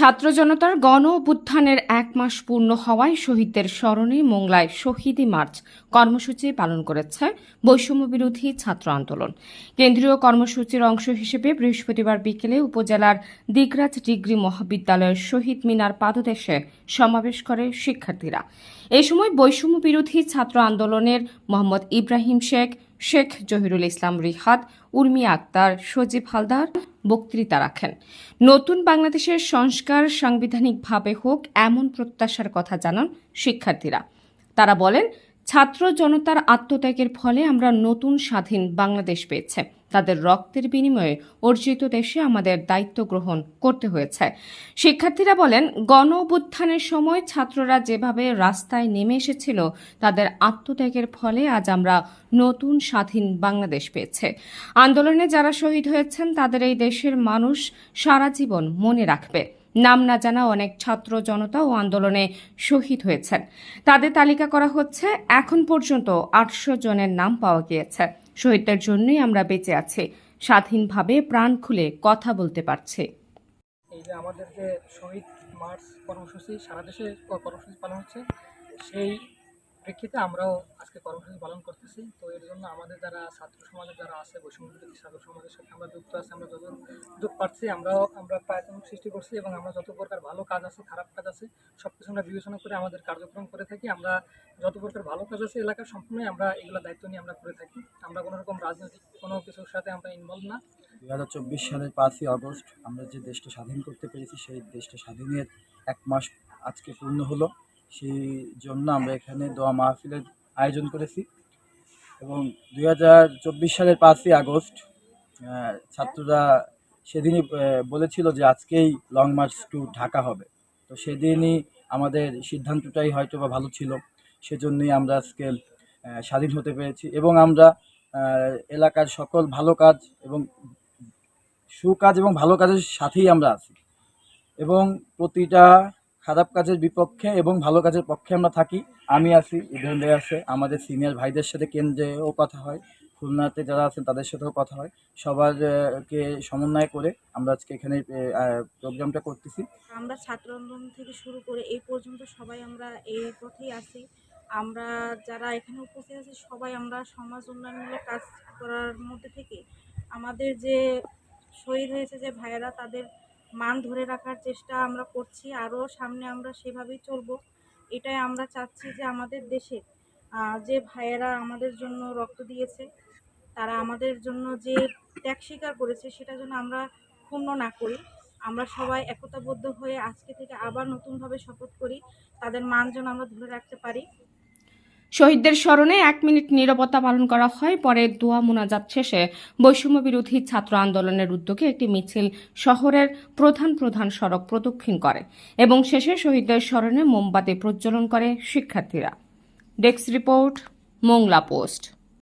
ছাত্র জনতার গণ অভ্যুত্থানের এক মাস পূর্ণ হওয়ায় শহীদদের স্মরণে মোংলায় শহীদি মার্চ কর্মসূচি পালন করেছে বৈষম্য বিরোধী ছাত্র আন্দোলন। কেন্দ্রীয় কর্মসূচির অংশ হিসেবে বৃহস্পতিবার বিকেলে উপজেলার দিগরাজ ডিগ্রি মহাবিদ্যালয়ের শহীদ মিনার পাদদেশে সমাবেশ করে শিক্ষার্থীরা। এ সময় বৈষম্য বিরোধী ছাত্র আন্দোলনের মোহাম্মদ ইব্রাহিম শেখ শেখ জহিরুল ইসলাম রিহাদ, উর্মি আক্তার, সজীব হালদার বক্তৃতা রাখেন। নতুন বাংলাদেশের সংস্কার সাংবিধানিকভাবে হোক, এমন প্রত্যাশার কথা জানান শিক্ষার্থীরা। তারা বলেন ছাত্র জনতার আত্মত্যাগের ফলে আমরা নতুন স্বাধীন বাংলাদেশ পেয়েছে। তাদের রক্তের বিনিময়ে অর্জিত দেশে আমাদের দায়িত্ব গ্রহণ করতে হয়েছে। শিক্ষার্থীরা বলেন গণ সময় ছাত্ররা যেভাবে রাস্তায় নেমে এসেছিল, তাদের আত্মত্যাগের ফলে আজ আমরা নতুন স্বাধীন বাংলাদেশ পেয়েছে। আন্দোলনে যারা শহীদ হয়েছেন, তাদের এই দেশের মানুষ সারা জীবন মনে রাখবে। নাম না জানা অনেক ছাত্র জনতা ও আন্দোলনে শহীদ হয়েছেন। তাদের তালিকা করা হচ্ছে, এখন পর্যন্ত আটশো জনের নাম পাওয়া গিয়েছে। শহীদদের জন্যই আমরা বেঁচে আছি। স্বাধীনভাবে প্রাণ খুলে কথা বলতে পারছি। এই যে আমাদের যে শহীদ মার্চ কর্মসূচি, সারা দেশে কর্মসূচি পালন হচ্ছে, সেই প্রেক্ষিতে আমরাও আজকে কর্মসূচি পালন করতেছি। তো এর জন্য আমাদের যারা ছাত্র সমাজের যারা আছে বৈষম্য ছাত্র সমাজের সাথে আমরা যুক্ত আছি, আমরা যত দুঃখ পাচ্ছি আমরাও, আমরা সৃষ্টি করছি এবং আমরা যত প্রকার ভালো কাজ আছে, খারাপ কাজ আছে, সব কিছু আমরা বিবেচনা করে আমাদের কার্যক্রম করে থাকি। আমরা যত প্রকার ভালো কাজ আছে, এলাকার সম্পূর্ণই আমরা এগুলো দায়িত্ব নিয়ে আমরা করে থাকি। আমরা কোনো রকম রাজনৈতিক কোনো কিছুর সাথে আমরা ইনভলভ না। দু হাজার চব্বিশ সালের পাঁচই আগস্ট আমরা যে দেশটা স্বাধীন করতে পেরেছি, সেই দেশটা স্বাধীনের এক মাস আজকে পূর্ণ হলো। সেই জন্য আমরা এখানে দোয়া মাহফিলের আয়োজন করেছি। এবং দুই হাজার চব্বিশ সালের পাঁচই আগস্ট ছাত্ররা সেদিনই বলেছিল যে আজকেই লং মার্চ টু ঢাকা হবে। তো সেদিনই আমাদের সিদ্ধান্তটাই হয়তো বা ভালো ছিল। সেজন্যই আমরা আজকে স্বাধীন হতে পেরেছি এবং আমরা এলাকার সকল ভালো কাজ এবং সুকাজ এবং ভালো কাজের সাথেই আমরা আছি। এবং প্রতিটা খারাপ কাজের বিপক্ষে এবং ভালো কাজের পক্ষে আমরা থাকি। আমি আছি ভাই আছে, আমাদের সিনিয়র ভাইদের সাথে কেন্দ্রেও কথা হয়। খুলনাতে যারা আছেন তাদের সাথেও কথা হয়। সবার আহ, কে সমন্বয় করে আমরা আজকে এখানে প্রোগ্রামটা করতেছি। আমরা ছাত্র আন্দোলন থেকে শুরু করে এই পর্যন্ত সবাই আমরা এই পথেই আছি। আমরা যারা এখানে উপস্থিত আছি সবাই আমরা সমাজ উন্নয়নমূলক কাজ করার মধ্যে থেকে আমাদের যে শহীদ হয়েছে যে ভাইয়েরা তাদের মান ধরে রাখার চেষ্টা আমরা করছি আরও সামনে আমরা সেভাবেই চলবো। এটাই আমরা চাচ্ছি যে আমাদের দেশে যে ভাইয়েরা আমাদের জন্য রক্ত দিয়েছে তারা আমাদের জন্য যে ত্যাগ স্বীকার করেছে সেটা যেন আমরা ক্ষুণ্ণ না করি। আমরা সবাই একতাবদ্ধ হয়ে আজকে থেকে আবার নতুনভাবে শপথ করি। তাদের মান যেন আমরা ধরে রাখতে পারি। শহীদদের স্মরণে এক মিনিট নীরবতা পালন করা হয়। পরে দোয়া মোনাজাত শেষে বৈষম্য বিরোধী ছাত্র আন্দোলনের উদ্যোগে একটি মিছিল শহরের প্রধান প্রধান সড়ক প্রদক্ষিণ করে এবং শেষে শহীদদের স্মরণে মোমবাতি প্রজ্বলন করে শিক্ষার্থীরা। Desk report, Mongla post.